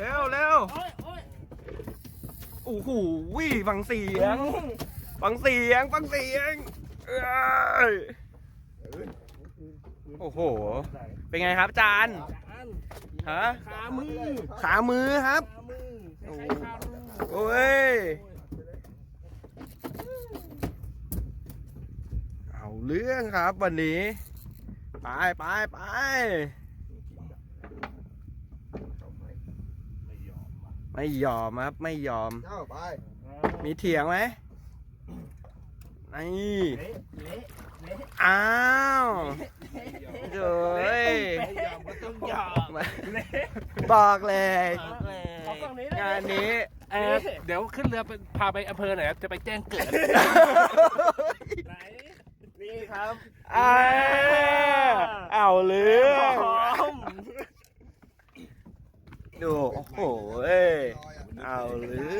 เร็วเร็วโอ้โอ้ยโอ้โหฟังเสียง ฟังเสียง ฟังเสียงเอ้ยโอ้โห เป็นไงครับจานฮะ ขามือ ขามือครับ โอ้ย เอาเรื่องครับวันนี้ ไปไปไป ไม่ยอมครับ ไม่ยอมเจ้าไปมีเถียงไหมนี่เละเละเละอ้าวเจ้ยไม่ยอมก็ต้องยอมเละบอกเลยขอฝั่งนี้ได้ไหมงานนี้เออเดี๋ยวขึ้นเรือไปพาไปอำเภอหน่อยครับจะไปแจ้งเกิดไหนนี่ครับอ้าเอาเรื่อง พร้อม ดู โอ้โหเอ้ยเอาเรื่อง